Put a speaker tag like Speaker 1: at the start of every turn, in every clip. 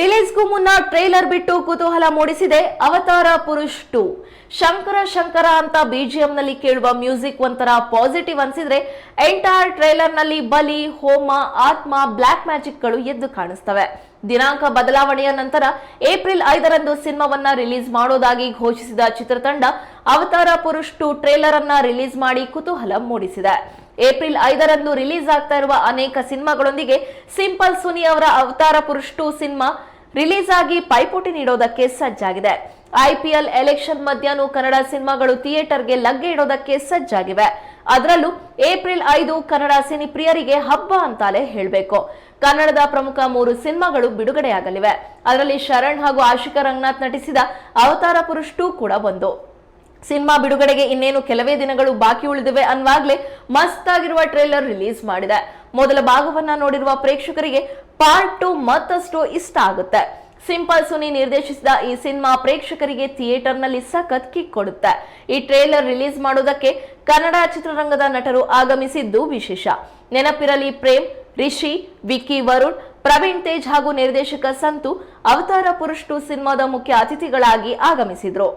Speaker 1: ರಿಲೀಸ್ಗೂ ಮುನ್ನ ಟ್ರೇಲರ್ ಬಿಟ್ಟು ಕುತೂಹಲ ಮೂಡಿಸಿದೆ ಅವತಾರ ಪುರುಷ್ ಟು. ಶಂಕರ ಶಂಕರ ಅಂತ ಬಿಜಿಎಂ ನಲ್ಲಿ ಕೇಳುವ ಮ್ಯೂಸಿಕ್ ಒಂಥರ ಪಾಸಿಟಿವ್ ಅನ್ಸಿದ್ರೆ ಎಂಟೈರ್ ಟ್ರೇಲರ್ನಲ್ಲಿ ಬಲಿ, ಹೋಮ, ಆತ್ಮ, ಬ್ಲಾಕ್ ಮ್ಯಾಜಿಕ್ಗಳು ಎದ್ದು ಕಾಣಿಸ್ತವೆ. ದಿನಾಂಕ ಬದಲಾವಣೆಯ ನಂತರ ಏಪ್ರಿಲ್ ಐದರಂದು ಸಿನಿಮಾವನ್ನ ರಿಲೀಸ್ ಮಾಡೋದಾಗಿ ಘೋಷಿಸಿದ ಚಿತ್ರತಂಡ, ಅವತಾರ ಪುರುಷ್ ಟು ಟ್ರೇಲರ್ ಅನ್ನ ರಿಲೀಸ್ ಮಾಡಿ ಕುತೂಹಲ ಮೂಡಿಸಿದೆ. ಏಪ್ರಿಲ್ ಐದರಂದು ರಿಲೀಸ್ ಆಗ್ತಾ ಇರುವ ಅನೇಕ ಸಿನಿಮಾಗಳೊಂದಿಗೆ ಸಿಂಪಲ್ ಸುನಿ ಅವರ ಅವತಾರ ಪುರುಷ್ ಟು ಸಿನಿಮಾ ರಿಲೀಸ್ ಆಗಿ ಪೈಪೋಟಿ ನೀಡೋದಕ್ಕೆ ಸಜ್ಜಾಗಿದೆ. ಐಪಿಎಲ್ ಎಲೆಕ್ಷನ್ ಮಧ್ಯಾಹ್ನ ಕನ್ನಡ ಸಿನಿಮಾಗಳು ಥಿಯೇಟರ್ಗೆ ಲಗ್ಗೆ ಇಡೋದಕ್ಕೆ ಸಜ್ಜಾಗಿವೆ. ಅದರಲ್ಲೂ ಏಪ್ರಿಲ್ ಐದು ಕನ್ನಡ ಸಿನಿ ಪ್ರಿಯರಿಗೆ ಹಬ್ಬ ಅಂತಾಲೆ ಹೇಳಬೇಕು. ಕನ್ನಡದ ಪ್ರಮುಖ ಮೂರು ಸಿನಿಮಾಗಳು ಬಿಡುಗಡೆಯಾಗಲಿವೆ. ಅದರಲ್ಲಿ ಶರಣ್ ಹಾಗೂ ಆಶಿಕಾ ರಂಗನಾಥ್ ನಟಿಸಿದ ಅವತಾರ ಪುರುಷ್ ಟೂ ಕೂಡ ಒಂದು. ಸಿನಿಮಾ ಬಿಡುಗಡೆಗೆ ಇನ್ನೇನು ಕೆಲವೇ ದಿನಗಳು ಬಾಕಿ ಉಳಿದಿವೆ ಅನ್ನುವಾಗಲೇ ಮಸ್ತ್ ಆಗಿರುವ ಟ್ರೇಲರ್ ರಿಲೀಸ್ ಮಾಡಿದೆ. ಮೊದಲ ಭಾಗವನ್ನ ನೋಡಿರುವ ಪ್ರೇಕ್ಷಕರಿಗೆ ಪಾರ್ಟ್ ಟು ಮತ್ತಷ್ಟು ಇಷ್ಟ ಆಗುತ್ತೆ. ಸಿಂಪಲ್ ಸುನಿ ನಿರ್ದೇಶಿಸಿದ ಈ ಸಿನಿಮಾ ಪ್ರೇಕ್ಷಕರಿಗೆ ಥಿಯೇಟರ್ನಲ್ಲಿ ಸಖತ್ ಕಿಕ್ ಕೊಡುತ್ತೆ. ಈ ಟ್ರೇಲರ್ ರಿಲೀಸ್ ಮಾಡೋದಕ್ಕೆ ಕನ್ನಡ ಚಿತ್ರರಂಗದ ನಟರು ಆಗಮಿಸಿದ್ದು ವಿಶೇಷ. ನೆನಪಿರಲಿ ಪ್ರೇಮ್, ರಿಷಿ, ವಿಕ್ಕಿ ವರುಣ್, ಪ್ರವೀಣ್ ತೇಜ್ ಹಾಗೂ ನಿರ್ದೇಶಕ ಸಂತು ಅವತಾರ ಪುರುಷ್ ಟು ಸಿನಿಮಾದ ಮುಖ್ಯ ಅತಿಥಿಗಳಾಗಿ ಆಗಮಿಸಿದ್ರು.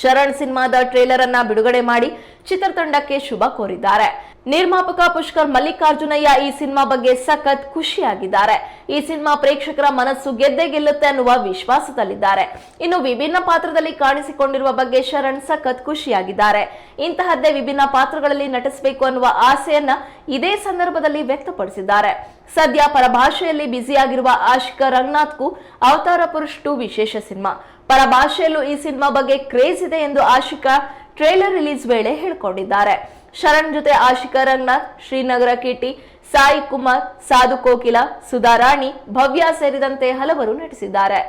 Speaker 1: ಶರಣ್ ಸಿನಿಮಾದ ಟ್ರೇಲರ್ ಅನ್ನ ಬಿಡುಗಡೆ ಮಾಡಿ ಚಿತ್ರತಂಡಕ್ಕೆ ಶುಭ ಕೋರಿದ್ದಾರೆ. ನಿರ್ಮಾಪಕ ಪುಷ್ಕರ್ ಮಲ್ಲಿಕಾರ್ಜುನಯ್ಯ ಈ ಸಿನಿಮಾ ಬಗ್ಗೆ ಸಖತ್ ಖುಷಿಯಾಗಿದ್ದಾರೆ. ಈ ಸಿನಿಮಾ ಪ್ರೇಕ್ಷಕರ ಮನಸ್ಸು ಗೆದ್ದೇ ಗೆಲ್ಲುತ್ತೆ ಅನ್ನುವ ವಿಶ್ವಾಸದಲ್ಲಿದ್ದಾರೆ. ಇನ್ನು ವಿಭಿನ್ನ ಪಾತ್ರದಲ್ಲಿ ಕಾಣಿಸಿಕೊಂಡಿರುವ ಬಗ್ಗೆ ಶರಣ್ ಸಖತ್ ಖುಷಿಯಾಗಿದ್ದಾರೆ. ಇಂತಹದ್ದೇ ವಿಭಿನ್ನ ಪಾತ್ರಗಳಲ್ಲಿ ನಟಿಸಬೇಕು ಅನ್ನುವ ಆಸೆಯನ್ನ ಇದೇ ಸಂದರ್ಭದಲ್ಲಿ ವ್ಯಕ್ತಪಡಿಸಿದ್ದಾರೆ. ಸದ್ಯ ಪರಭಾಷೆಯಲ್ಲಿ ಬ್ಯುಸಿಯಾಗಿರುವ ಆಶಿಕ ರಂಗನಾಥ್ಗೂ ಅವತಾರ ಪುರುಷ್ ಟು ವಿಶೇಷ ಸಿನಿಮಾ. ಪರಭಾಷೆಯಲ್ಲೂ ಈ ಸಿನಿಮಾ ಬಗ್ಗೆ ಕ್ರೇಜ್ ಇದೆ ಎಂದು ಆಶಿಕಾ ಟ್ರೇಲರ್ ರಿಲೀಸ್ ವೇಳೆ ಹೇಳ್ಕೊಂಡಿದ್ದಾರೆ. ಶರಣ್ ಜೊತೆ ಆಶಿಕಾ ರಂಗನಾಥ್, ಶ್ರೀನಗರ ಕಿಟಿ ಸಾಯಿ ಕುಮಾರ್, ಸಾಧು ಕೋಕಿಲ ಸುಧಾರಾಣಿ ಭವ್ಯ ಸೇರಿದಂತೆ ಹಲವರು ನಟಿಸಿದ್ದಾರೆ.